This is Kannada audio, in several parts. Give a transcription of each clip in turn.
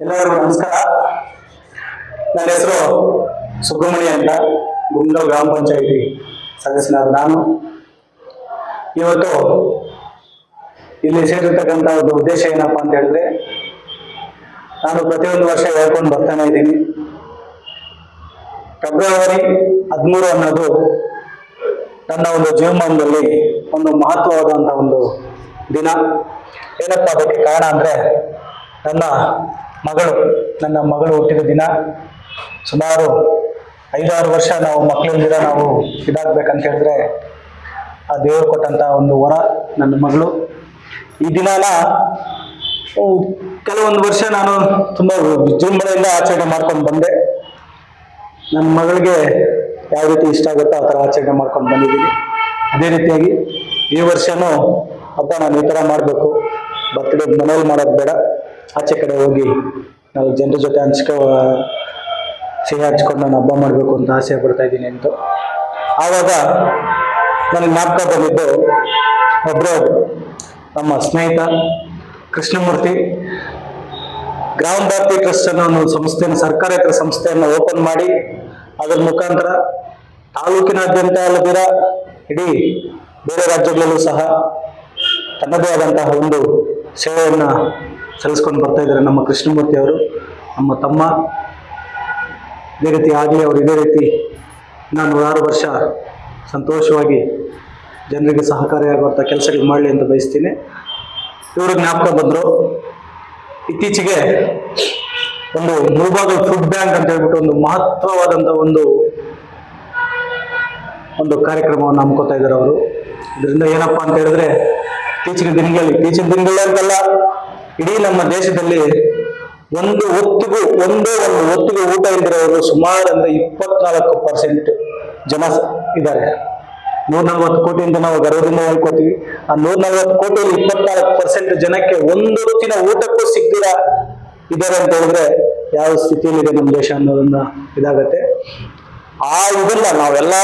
ಎಲ್ಲರಿಗೂ ನಮಸ್ಕಾರ. ನನ್ನ ಹೆಸರು ಸುಬ್ರಹ್ಮಣ್ಯ ಅಂತ. ಗುಂಡ ಗ್ರಾಮ ಪಂಚಾಯಿತಿ ಸದಸ್ಯನಾದ ನಾನು. ಇವತ್ತು ಇಲ್ಲಿ ಸೇರಿರ್ತಕ್ಕಂಥ ಒಂದು ಉದ್ದೇಶ ಏನಪ್ಪಾ ಅಂತ ಹೇಳಿದ್ರೆ, ನಾನು ಪ್ರತಿಯೊಂದು ವರ್ಷ ಹೇಳ್ಕೊಂಡು ಬರ್ತಾನೆ ಇದ್ದೀನಿ. ಫೆಬ್ರವರಿ ಹದಿಮೂರು ಅನ್ನೋದು ನನ್ನ ಒಂದು ಜೀವಮಾನದಲ್ಲಿ ಒಂದು ಮಹತ್ವವಾದಂಥ ಒಂದು ದಿನ. ಏನಪ್ಪ ಅದಕ್ಕೆ ಕಾರಣ ಅಂದರೆ, ನನ್ನ ಮಗಳು, ನನ್ನ ಮಗಳು ಹುಟ್ಟಿದ ದಿನ ಸುಮಾರು ಐದಾರು ವರ್ಷ ನಾವು ಮಕ್ಕಳಿಂದ ನಾವು ಇದಾಗಬೇಕಂತ ಹೇಳಿದ್ರೆ ಆ ದೇವರು ಕೊಟ್ಟಂತ ಒಂದು ವರ ನನ್ನ ಮಗಳು. ಈ ದಿನಾನ ಕೆಲವೊಂದು ವರ್ಷ ನಾನು ತುಂಬ ವಿಜೃಂಭಣೆಯಿಂದ ಆಚರಣೆ ಮಾಡ್ಕೊಂಡು ಬಂದೆ. ನನ್ನ ಮಗಳಿಗೆ ಯಾವ ರೀತಿ ಇಷ್ಟ ಆಗುತ್ತೋ ಆ ಥರ ಆಚರಣೆ ಮಾಡ್ಕೊಂಡು ಬಂದಿದ್ದೀನಿ. ಅದೇ ರೀತಿಯಾಗಿ ಈ ವರ್ಷನೂ ಹಬ್ಬ ನಾನು ಈ ಥರ ಮಾಡಬೇಕು. ಬರ್ತ್ಡೇ ಮನೇಲಿ ಮಾಡೋದು ಬೇಡ. ಆಚೆ ಕಡೆ ಹೋಗಿ ನಾವು ಜನರ ಜೊತೆ ಹಂಚ್ಕೊ, ಸಿಹಿ ಹಂಚ್ಕೊಂಡು ನಾನು ಹಬ್ಬ ಮಾಡಬೇಕು ಅಂತ ಆಸೆ ಪಡ್ತಾ ಇದ್ದೀನಿ ಅಂತ. ಆವಾಗ ನನಗೆ ಜ್ಞಾಪಕ ಬಂದಿದ್ದು ಒಬ್ಬರು ನಮ್ಮ ಸ್ನೇಹಿತ ಕೃಷ್ಣಮೂರ್ತಿ. ಗ್ರಾಮ ಭಾರತಿ ಟ್ರಸ್ಟ್ ಅನ್ನೋ ಒಂದು ಸಂಸ್ಥೆಯನ್ನು ಸರ್ಕಾರೇತರ ಸಂಸ್ಥೆಯನ್ನು ಓಪನ್ ಮಾಡಿ ಅದರ ಮುಖಾಂತರ ತಾಲೂಕಿನಾದ್ಯಂತ ಅಲ್ಲದಿರ ಇಡೀ ಬೇರೆ ರಾಜ್ಯಗಳಲ್ಲೂ ಸಹ ತನ್ನದೇ ಆದಂತಹ ಒಂದು ಸೇವೆಯನ್ನ ಸಲ್ಲಿಸ್ಕೊಂಡು ಬರ್ತಾ ಇದ್ದಾರೆ ನಮ್ಮ ಕೃಷ್ಣಮೂರ್ತಿ ಅವರು. ನಮ್ಮ ತಮ್ಮ ಇದೇ ರೀತಿ ಆಗಲಿ, ಅವರು ಇದೇ ರೀತಿ ನಾನು ನೂರಾರು ವರ್ಷ ಸಂತೋಷವಾಗಿ ಜನರಿಗೆ ಸಹಕಾರಿಯಾಗುವಂಥ ಕೆಲಸಗಳು ಮಾಡಲಿ ಅಂತ ಬಯಸ್ತೀನಿ. ಇವರು ಜ್ಞಾಪಕ ಬಂದರು. ಇತ್ತೀಚೆಗೆ ಒಂದು ಮುಳುಬಾಗ ಫುಡ್ ಬ್ಯಾಂಕ್ ಅಂತ ಹೇಳ್ಬಿಟ್ಟು ಒಂದು ಮಹತ್ವವಾದಂಥ ಒಂದು ಒಂದು ಕಾರ್ಯಕ್ರಮವನ್ನು ಹಮ್ಮಿಕೊತಾ ಇದ್ದಾರೆ ಅವರು. ಇದರಿಂದ ಏನಪ್ಪಾ ಅಂತ ಹೇಳಿದ್ರೆ, ಇತ್ತೀಚಿನ ದಿನಗಳಲ್ಲಿ, ಇತ್ತೀಚಿನ ದಿನಗಳಂತಲ್ಲ ಇಡೀ ನಮ್ಮ ದೇಶದಲ್ಲಿ ಒಂದು ಹೊತ್ತಿಗೂ ಒಂದೇ ಒಂದು ಹೊತ್ತಿಗೂ ಊಟ ಇಲ್ದಿರೋರು ಸುಮಾರು ಅಂದ್ರೆ ಇಪ್ಪತ್ನಾಲ್ಕು ಪರ್ಸೆಂಟ್ ಜನ ಇದ್ದಾರೆ. ನೂರ ನಲ್ವತ್ತು ಕೋಟಿಯಿಂದ ನಾವು ಗರ್ವದಿಂದ ಹೇಳ್ಕೊತೀವಿ. ಆ ನೂರ ನಲ್ವತ್ತು ಕೋಟಿಯಲ್ಲಿ ಇಪ್ಪತ್ನಾಲ್ಕು ಪರ್ಸೆಂಟ್ ಜನಕ್ಕೆ ಒಂದು ಹೊತ್ತಿನ ಊಟಕ್ಕೂ ಸಿಗ್ದಿರ ಇದ್ದಾರೆ ಅಂತ ಹೇಳಿದ್ರೆ ಯಾವ ಸ್ಥಿತಿಯಲ್ಲಿದೆ ನಮ್ಮ ದೇಶ ಅನ್ನೋದನ್ನ ಇದಾಗತ್ತೆ. ಆ ಇದನ್ನ ನಾವೆಲ್ಲ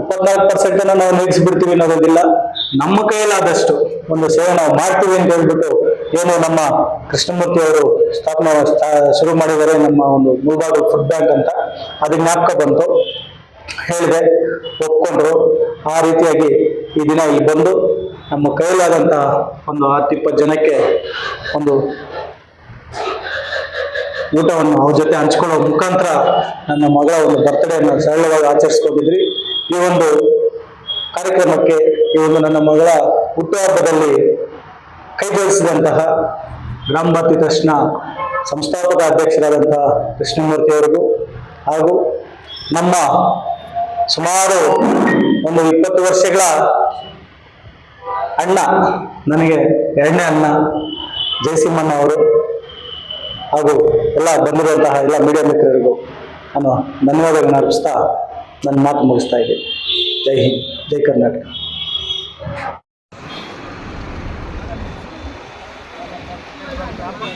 ಇಪ್ಪತ್ನಾಲ್ಕು ಪರ್ಸೆಂಟ್ ನಾವು ಬಿಡ್ತೀವಿ ಅನ್ನೋದಿಲ್ಲ. ನಮ್ಮ ಕೈಯಲ್ಲಾದಷ್ಟು ಒಂದು ಸೇವೆ ನಾವು ಮಾಡ್ತೀವಿ ಅಂತ ಹೇಳ್ಬಿಟ್ಟು ಏನು ನಮ್ಮ ಕೃಷ್ಣಮೂರ್ತಿ ಅವರು ಸ್ಥಾಪನೆ ಶುರು ಮಾಡಿದರೆ ನಮ್ಮ ಒಂದು ಮುಳಬಾಗಲ್ ಫುಡ್ ಬ್ಯಾಂಕ್ ಅಂತ ಅದಕ್ಕೆ ಜ್ಞಾಪಕ ಬಂತು. ಹೇಳಿದೆ, ಒಪ್ಕೊಂಡ್ರು. ಆ ರೀತಿಯಾಗಿ ಈ ದಿನ ಇಲ್ಲಿ ಬಂದು ನಮ್ಮ ಕೈಲಾದಂತಹ ಒಂದು ಹತ್ತು ಇಪ್ಪತ್ತು ಜನಕ್ಕೆ ಒಂದು ಊಟವನ್ನು ಅವ್ರ ಜೊತೆ ಹಂಚ್ಕೊಳ್ಳೋ ಮುಖಾಂತರ ನನ್ನ ಮಗಳ ಒಂದು ಬರ್ತ್ಡೇನ ಸರಳವಾಗಿ ಆಚರಿಸ್ಕೊಂಡಿದ್ರಿ. ಈ ಒಂದು ಕಾರ್ಯಕ್ರಮಕ್ಕೆ ಈ ಒಂದು ನನ್ನ ಮಗಳ ಹುಟ್ಟುಹಬ್ಬದಲ್ಲಿ ಕೈಜೋಡಿಸಿದಂತಹ ಗ್ರಾಮ ಭಾರತಿ ಟ್ರಸ್ಟ್ನ ಸಂಸ್ಥಾಪಕ ಅಧ್ಯಕ್ಷರಾದಂತಹ ಕೃಷ್ಣಮೂರ್ತಿ ಅವರಿಗೂ ಹಾಗೂ ನಮ್ಮ ಸುಮಾರು ಒಂದು ಇಪ್ಪತ್ತು ವರ್ಷಗಳ ಅಣ್ಣ, ನನಗೆ ಎರಡನೇ ಅಣ್ಣ ಜಯಸಿಂಹಣ್ಣ ಅವರು ಹಾಗೂ ಎಲ್ಲ ಬಂದಿರುವಂತಹ ಎಲ್ಲ ಮೀಡಿಯಾ ಮಿತ್ರರಿಗೂ ನಾನು ಧನ್ಯವಾದಗಳನ್ನು ಅರ್ಪಿಸ್ತಾ ನನ್ನ ಮಾತು ಮುಗಿಸ್ತಾ ಇದ್ದೀನಿ. ಜೈ ಹಿಂದ್, ಜೈ ಕರ್ನಾಟಕ.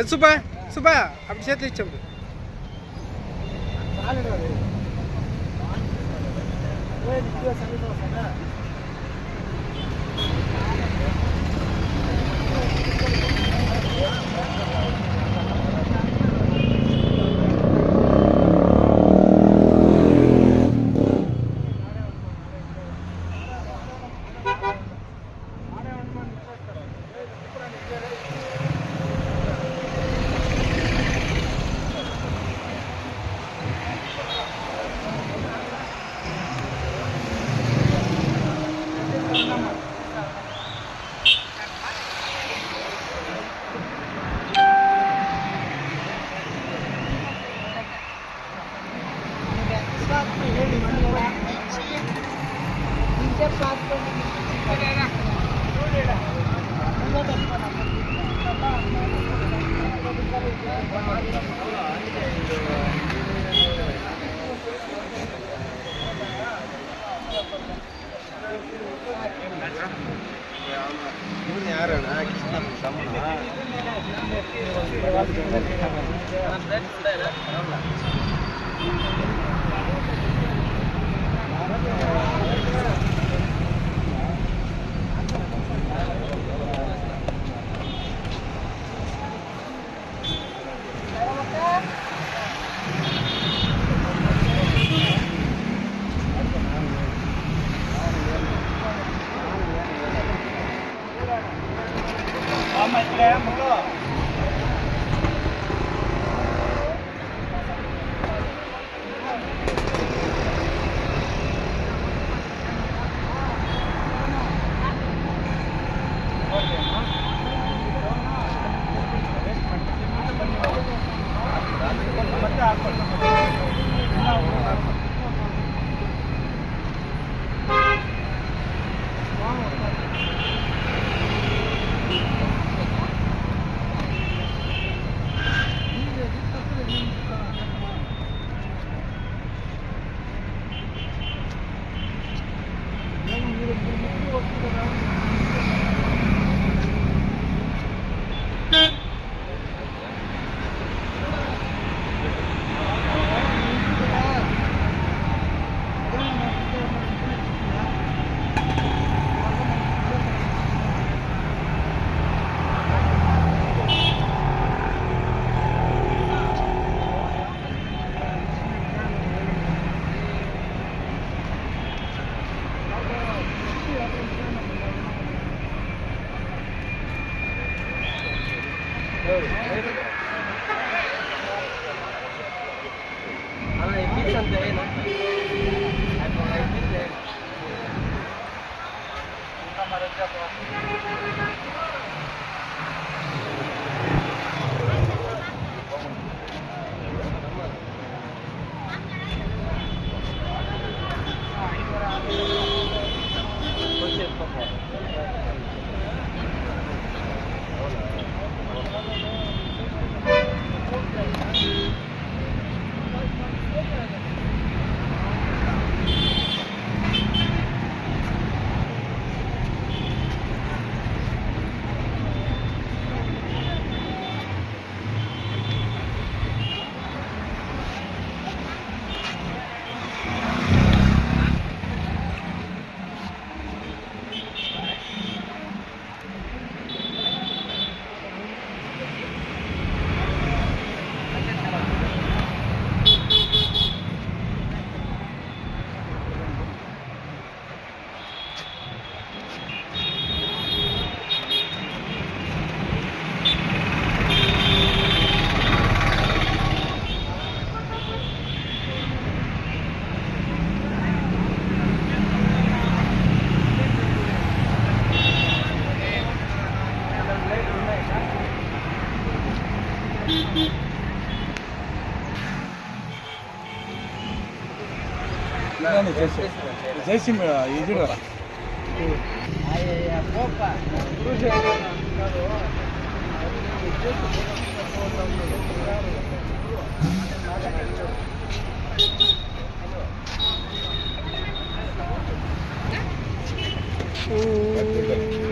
يلا صباح صباح عم بشات لي تشمبي تعال وين ಇವನು ಯಾರಣ್ಣ? ಕೃಷ್ಣ. ತಮ್ಮನ ನಮ್ಮ ಫ್ರೆಂಡ್ಸ್ ತಮ್ಮ ಜೈಸಿಮ್ ಇದು Ooh.